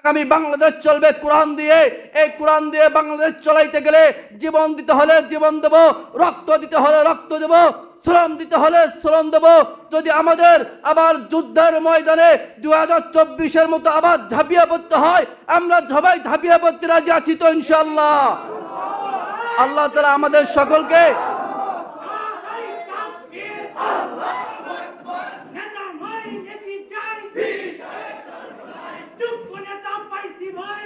আগামী বাংলাদেশ চলবে কোরআন দিয়ে। এই কোরআন দিয়ে বাংলাদেশ চলাইতে গেলে জীবন দিতে হলে জীবন দেব, রক্ত দিতে হলে রক্ত দেব, শ্রম দিতে হলে শ্রম দেব। যদি আমাদের আবার যুদ্ধের ময়দানে দু হাজার চব্বিশের মতো আবার ঝাঁপিয়ে পড়তে হয়, আমরা সবাই ঝাঁপিয়ে পড়তে রাজি আছি তো ইনশাল্লাহ আল্লাহ তালা আমাদের সকলকে নেতা ভাই নেতি চাই চুপ নেতা পাইছি ভাই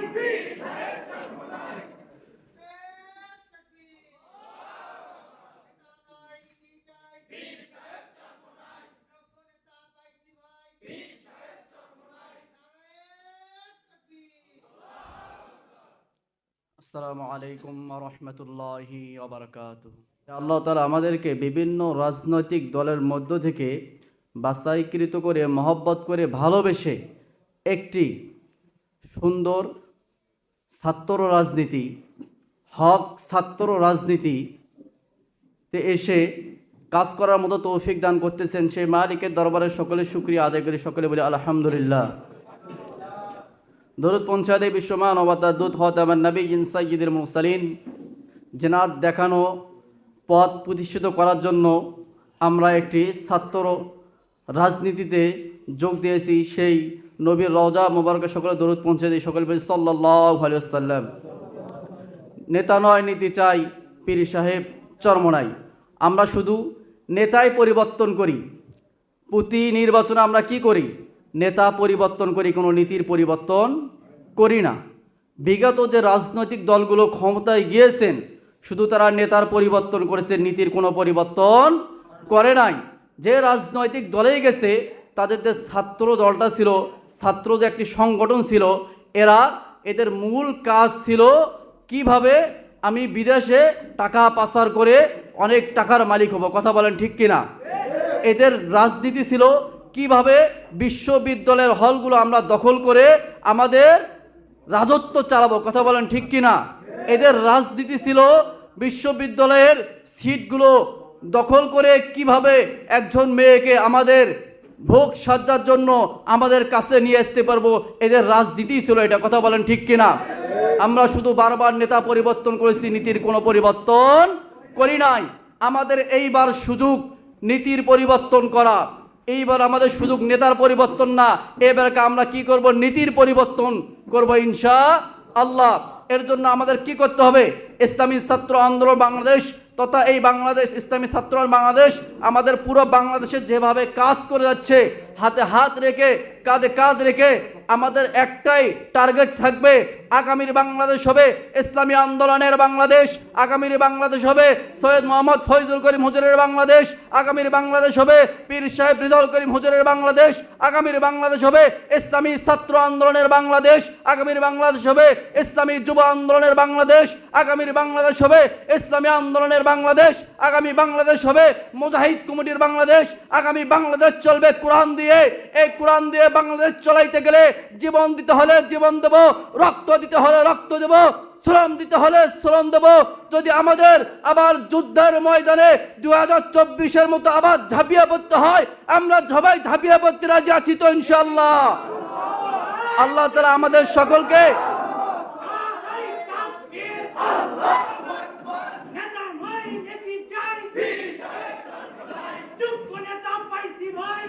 আসসালামু আলাইকুম রহমতুল্লাহি আল্লাহ তালা আমাদেরকে বিভিন্ন রাজনৈতিক দলের মধ্য থেকে বাছাইকৃত করে, মহব্বত করে ভালোবেসে একটি সুন্দর ছাত্র রাজনীতি, হক ছাত্র রাজনীতিতে এসে কাজ করার মতো তৌফিক দান করতেছেন সেই মালিকের দরবারে সকলে শুক্রিয়া আদায় করে, সকলে বলি আলহামদুলিল্লাহ। দরুদ পঞ্চায়েতে বিশ্বমান অবাতা দুধ হত আমার নবী ইনসাইয়িদের মুরসালিন, জেনাত দেখানো পথ প্রতিষ্ঠিত করার জন্য আমরা একটি ছাত্র রাজনীতিতে যোগ দিয়েছি, সেই নবীর রওজা মোবারকের সকলে দরুদ পঞ্চায়েতে সকলে বলি সাল্লাহ আলিয়াল্লাম নেতা নয়, নীতি চাই, পীর সাহেব চরমনাই আমরা শুধু নেতাই পরিবর্তন করি। প্রতি নির্বাচনে আমরা কি করি? নেতা পরিবর্তন করি, কোনো নীতির পরিবর্তন করি না। বিগত যে রাজনৈতিক দলগুলো ক্ষমতায় গিয়েছেন, শুধু তারা নেতার পরিবর্তন করেছে, নীতির কোনো পরিবর্তন করে নাই। যে রাজনৈতিক দলেই গেছে তাদের যে ছাত্র দলটা ছিল, ছাত্র যে একটি সংগঠন ছিল, এরা এদের মূল কাজ ছিল কীভাবে আমি বিদেশে টাকা পাচার করে অনেক টাকার মালিক হব। কথা বলেন ঠিক কিনা? এদের রাজনীতি ছিল কীভাবে বিশ্ববিদ্যালয়ের হলগুলো আমরা দখল করে আমাদের রাজত্ব চালাবো। কথা বলেন ঠিক কিনা? এদের রাজনীতি ছিল বিশ্ববিদ্যালয়ের সিটগুলো দখল করে কীভাবে একজন মেয়েকে আমাদের ভোগ সাজ্জার জন্য আমাদের কাছে নিয়ে আসতে পারব। এদের রাজনীতি ছিল এটা। কথা বলেন ঠিক কিনা? আমরা শুধু বারবার নেতা পরিবর্তন করেছি, নীতির কোনো পরিবর্তন করি নাই। আমাদের এইবার সুযোগ নীতির পরিবর্তন করা। এইবার আমাদের সুযোগ নেতার পরিবর্তন না। এবারকে আমরা কি করব? নীতির পরিবর্তন করব ইনশা আল্লাহ। এর জন্য আমাদের কি করতে হবে? ইসলামী ছাত্র আন্দোলন বাংলাদেশ তথা এই বাংলাদেশ, ইসলামী ছাত্র বাংলাদেশ আমাদের পুরো বাংলাদেশে যেভাবে কাজ করে যাচ্ছে, হাতে হাত রেখে, কাঁধে কাঁধ রেখে আমাদের একটাই টার্গেট থাকবে, আগামীর বাংলাদেশ হবে ইসলামী আন্দোলনের বাংলাদেশ, আগামীর বাংলাদেশ হবে সৈয়দ মোহাম্মদ ফৈজুল করিম হুজুরের বাংলাদেশ, আগামীর বাংলাদেশ হবে পীর সাহেব রিজাউল করিম হুজুরের বাংলাদেশ, আগামীর বাংলাদেশ হবে ইসলামী ছাত্র আন্দোলনের বাংলাদেশ, আগামীর বাংলাদেশ হবে ইসলামী যুব আন্দোলনের বাংলাদেশ, আগামীর বাংলাদেশ হবে ইসলামী আন্দোলনের বাংলাদেশ, আগামী বাংলাদেশ হবে মুজাহিদ কমিটির বাংলাদেশ, আগামী বাংলাদেশ চলবে কোরআন দিয়ে, এই কোরআন দিয়ে বাংলাদেশ চলাইতে গেলে জীবন দিতে হলে জীবন দেব, রক্ত দিতে হলে রক্ত দেব, শ্রম দিতে হলে শ্রম দেব। যদি আমাদের আবার যুদ্ধের ময়দানে দু হাজার চব্বিশের মতো আবার ঝাঁপিয়ে পড়তে হয়, আমরা সবাই ঝাঁপিয়ে পড়তে রাজি আছি তো ইনশাল্লাহ আল্লাহ তালা আমাদের সকলকে চুপ নেতা পাইছি ভাই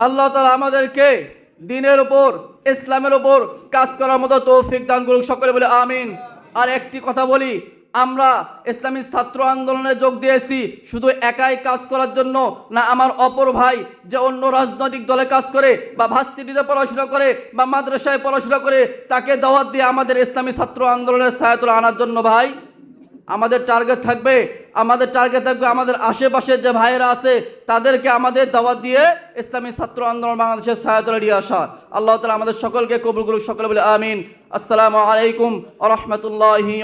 আল্লাহ তালা আমাদেরকে দিনের উপর, ইসলামের উপর কাজ করার মতো তৌফিক দান করুক, সকলে বলে আমিন। আর একটি কথা বলি, আমরা ইসলামী ছাত্র আন্দোলনে যোগ দিয়েছি, শুধু একাই কাজ করার জন্য না, আমার অপর ভাই যে অন্য রাজনৈতিক দলে কাজ করে, বা ভার্সিটিতে পড়াশোনা করে, বা মাদ্রাসায় পড়াশোনা করে, তাকে দাওয়াত দিয়ে আমাদের ইসলামী ছাত্র আন্দোলনের সাহায্য আনার জন্য ভাই। আমাদের টার্গেট থাকবে, আমাদের টার্গেট থাকবে আমাদের আশেপাশের যে ভাইয়েরা আছে, তাদেরকে আমাদের দাওয়াত দিয়ে ইসলামী ছাত্র আন্দোলন বাংলাদেশের সহায়তা নিয়ে আসা। আল্লাহ তালা আমাদের সকলকে কবুল করুক, সকলে বলে আমিন। আসসালামু আলাইকুম আ রহমতুল্লাহি